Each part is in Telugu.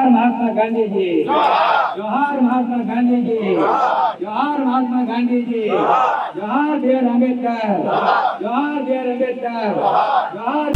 जोहार महात्मा गांधी जी। जोहार। महात्मा गांधी जी। जोहार। महात्मा गांधी जी। जोहार। बीआर अंबेडकर जोहार। बीआर अंबेडकर जोहार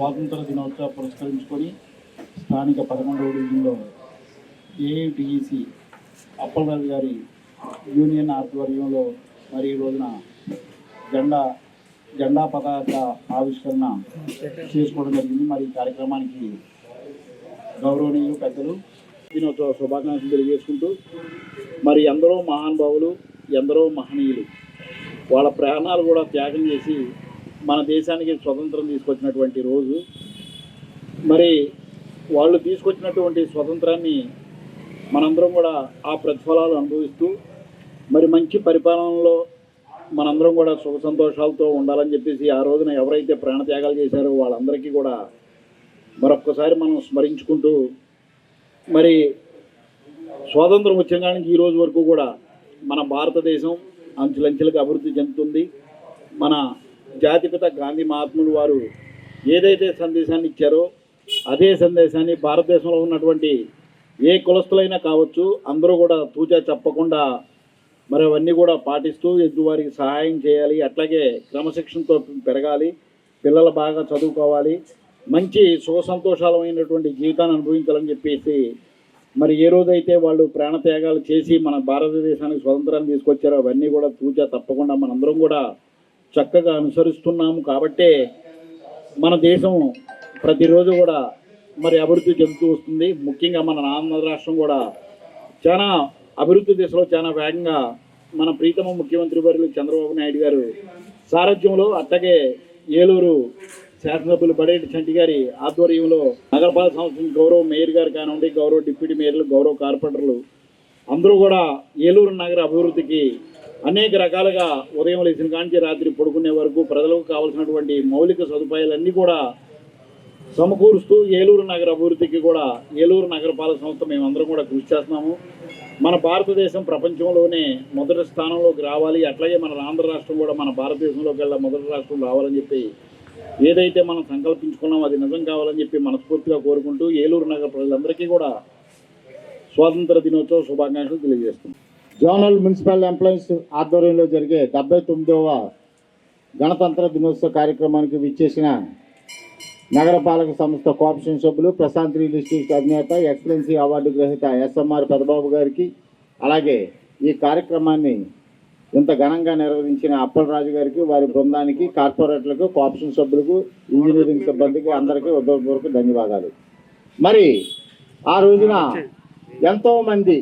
స్వాతంత్ర దినోత్సవ పురస్కరించుకొని స్థానిక పదకొండవ డివిజన్లో ఏఐటిఈసి అప్పలరాజు గారి యూనియన్ ఆధ్వర్యంలో మరి ఈ రోజున జెండా జెండా పతాక ఆవిష్కరణ చేసుకోవడం జరిగింది. మరి ఈ కార్యక్రమానికి గౌరవనీయులు పెద్దలు దినోత్సవ శుభాకాంక్షలు తెలియజేసుకుంటూ మరి ఎందరో మహానుభావులు ఎందరో మహనీయులు వాళ్ళ ప్రాణాలు కూడా త్యాగం చేసి మన దేశానికి స్వతంత్రం తీసుకొచ్చినటువంటి రోజు. మరి వాళ్ళు తీసుకొచ్చినటువంటి స్వతంత్రాన్ని మనందరం కూడా ఆ ప్రతిఫలాలు అనుభవిస్తూ మరి మంచి పరిపాలనలో మనందరం కూడా సుఖ సంతోషాలతో ఉండాలని చెప్పేసి ఆ రోజున ఎవరైతే ప్రాణత్యాగాలు చేశారో వాళ్ళందరికీ కూడా మరొక్కసారి మనం స్మరించుకుంటూ మరి స్వాతంత్రం వచ్చిన ఈ రోజు వరకు కూడా మన భారతదేశం అంచులంచెలకు అభివృద్ధి చెందుతుంది. మన జాతిపిత గాంధీ మహాత్ములు వారు ఏదైతే సందేశాన్ని ఇచ్చారో అదే సందేశాన్ని భారతదేశంలో ఉన్నటువంటి ఏ కులస్తులైనా కావచ్చు అందరూ కూడా తూచా చెప్పకుండా మరి అవన్నీ కూడా పాటిస్తూ ఎద్దు వారికి సహాయం చేయాలి అట్లాగే క్రమశిక్షణతో పెరగాలి పిల్లలు బాగా చదువుకోవాలి మంచి సుఖ సంతోషాలమైనటువంటి జీవితాన్ని అనుభవించాలని చెప్పేసి మరి ఏ రోజైతే వాళ్ళు ప్రాణత్యాగాలు చేసి మన భారతదేశానికి స్వతంత్రాన్ని తీసుకొచ్చారో అవన్నీ కూడా తూచా తప్పకుండా మనందరం కూడా చక్కగా అనుసరిస్తున్నాము కాబట్టే మన దేశం ప్రతిరోజు కూడా మరి అభివృద్ధి చెందుతూ వస్తుంది. ముఖ్యంగా మన ఆంధ్ర రాష్ట్రం కూడా చాలా అభివృద్ధి దిశలో చాలా వేగంగా మన ప్రీతమ ముఖ్యమంత్రి వర్యులు చంద్రబాబు నాయుడు గారు సారథ్యంలో అట్టగే ఏలూరు శాసనసభ్యులు బడేటి చంటి గారి ఆధ్వర్యంలో నగరపాలక సంస్థ గౌరవ మేయర్ గారు కానివ్వండి గౌరవ డిప్యూటీ మేయర్లు గౌరవ కార్పొరేటర్లు అందరూ కూడా ఏలూరు నగర అభివృద్ధికి అనేక రకాలుగా ఉదయం లేచిన కాంచి రాత్రి పడుకునే వరకు ప్రజలకు కావాల్సినటువంటి మౌలిక సదుపాయాలన్నీ కూడా సమకూరుస్తూ ఏలూరు నగర అభివృద్ధికి కూడా ఏలూరు నగరపాలక సంస్థ మేమందరం కూడా కృషి చేస్తున్నాము. మన భారతదేశం ప్రపంచంలోనే మొదటి స్థానంలోకి రావాలి. అట్లాగే మన ఆంధ్ర రాష్ట్రం కూడా మన భారతదేశంలోకి వెళ్ళా మొదటి రాష్ట్రం రావాలని చెప్పి ఏదైతే మనం సంకల్పించుకున్నామో అది నిజం కావాలని చెప్పి మనస్ఫూర్తిగా కోరుకుంటూ ఏలూరు నగర ప్రజలందరికీ కూడా స్వాతంత్ర దినోత్సవ శుభాకాంక్షలు తెలియజేస్తున్నాం. జోనల్ మున్సిపల్ ఎంప్లాయీస్ ఆధ్వర్యంలో జరిగే డెబ్బై తొమ్మిదవ గణతంత్ర దినోత్సవ కార్యక్రమానికి విచ్చేసిన నగరపాలక సంస్థ కోఆపరేషన్ సభ్యులు ప్రశాంత్ రియల్ ఎస్టేట్ అధినేత ఎక్సలెన్సీ అవార్డు గ్రహీత ఎస్ఎంఆర్ పెదబాబు గారికి అలాగే ఈ కార్యక్రమాన్ని ఇంత ఘనంగా నిర్వహించిన అప్పలరాజు గారికి వారి బృందానికి కార్పొరేట్లకు కోఆపరేషన్ సభ్యులకు ఇంజనీరింగ్ సిబ్బందికి అందరికీ ఉద్యోగపూర్వక ధన్యవాదాలు. మరి ఆ రోజున ఎంతోమంది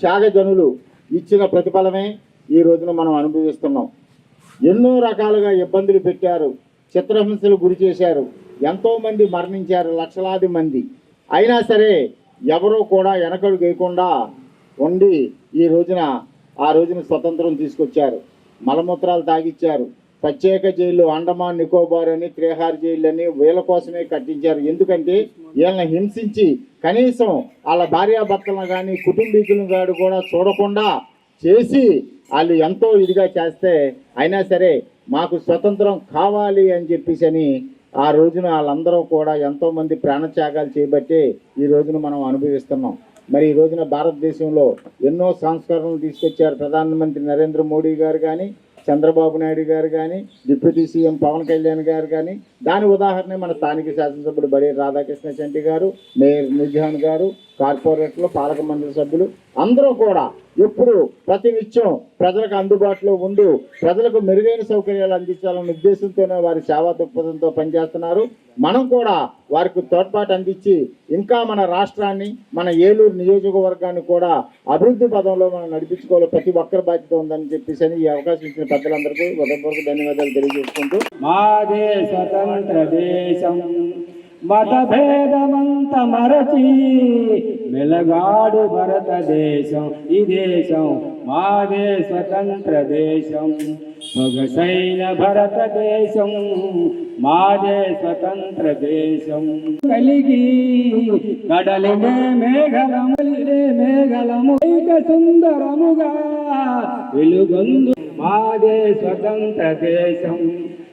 త్యాగజనులు ఇచ్చిన ప్రతిఫలమే ఈ రోజున మనం అనుభవిస్తున్నాం. ఎన్నో రకాలుగా ఇబ్బందులు పెట్టారు. చిత్రహింసలు గురి చేశారు. ఎంతోమంది మరణించారు. లక్షలాది మంది. అయినా సరే ఎవరూ కూడా వెనకడు వేయకుండా ఉండి ఈ రోజున ఆ రోజున స్వతంత్రం తీసుకొచ్చారు. మలమూత్రాలు తాగిచ్చారు. ప్రత్యేక జైలు అండమాన్ నికోబార్ అని త్రిహార్ జైలు అని వీళ్ళ కోసమే కట్టించారు. ఎందుకంటే వీళ్ళని హింసించి కనీసం వాళ్ళ భార్యాభర్తలను కానీ కుటుంబీకులను గాడు కూడా చూడకుండా చేసి వాళ్ళు ఎంతో ఇదిగా చేస్తే అయినా సరే మాకు స్వతంత్రం కావాలి అని చెప్పేసి అని ఆ రోజున వాళ్ళందరూ కూడా ఎంతో మంది ప్రాణత్యాగాలు చేయబట్టే ఈ రోజున మనం అనుభవిస్తున్నాం. మరి ఈ రోజున భారతదేశంలో ఎన్నో సంస్కరణలు తీసుకొచ్చారు ప్రధానమంత్రి నరేంద్ర మోడీ గారు కానీ చంద్రబాబు నాయుడు గారు కానీ డిప్యూటీ సీఎం పవన్ కళ్యాణ్ గారు కానీ దాని ఉదాహరణ మన స్థానిక శాసనసభ్యుడు బడి రాధాకృష్ణ చంటి గారు మేయర్ నిజాన్ గారు కార్పొరేట్లు పాలక మండలి సభ్యులు అందరూ కూడా ఎప్పుడు ప్రతినిత్యం ప్రజలకు అందుబాటులో ఉండు ప్రజలకు మెరుగైన సౌకర్యాలు అందించాలనే ఉద్దేశంతోనే వారి సేవా దృక్పథంతో పనిచేస్తున్నారు. మనం కూడా వారికి తోడ్పాటు అందించి ఇంకా మన రాష్ట్రాన్ని మన ఏలూరు నియోజకవర్గాన్ని కూడా అభివృద్ధి పదంలో మనం నడిపించుకోవాలి. ప్రతి ఒక్కరి బాధ్యత ఉందని చెప్పేసి అని ఈ అవకాశం ఇచ్చిన పెద్దలందరికీ ఉదయపూర్వక ధన్యవాదాలు తెలియజేసుకుంటూ. మాదే స్వతంత్ర దేశం. మతభేదమంత మరచి మెలగాడు భారతదేశం ఈ దేశం మాదే స్వతంత్ర దేశం. సొగసైన భారతదేశం మాదే స్వతంత్ర దేశం. కలిగి కడలినే మేఘలములినే మేఘలము ఇక సుందరముగా వెలుగొందు మాదే స్వతంత్ర దేశం.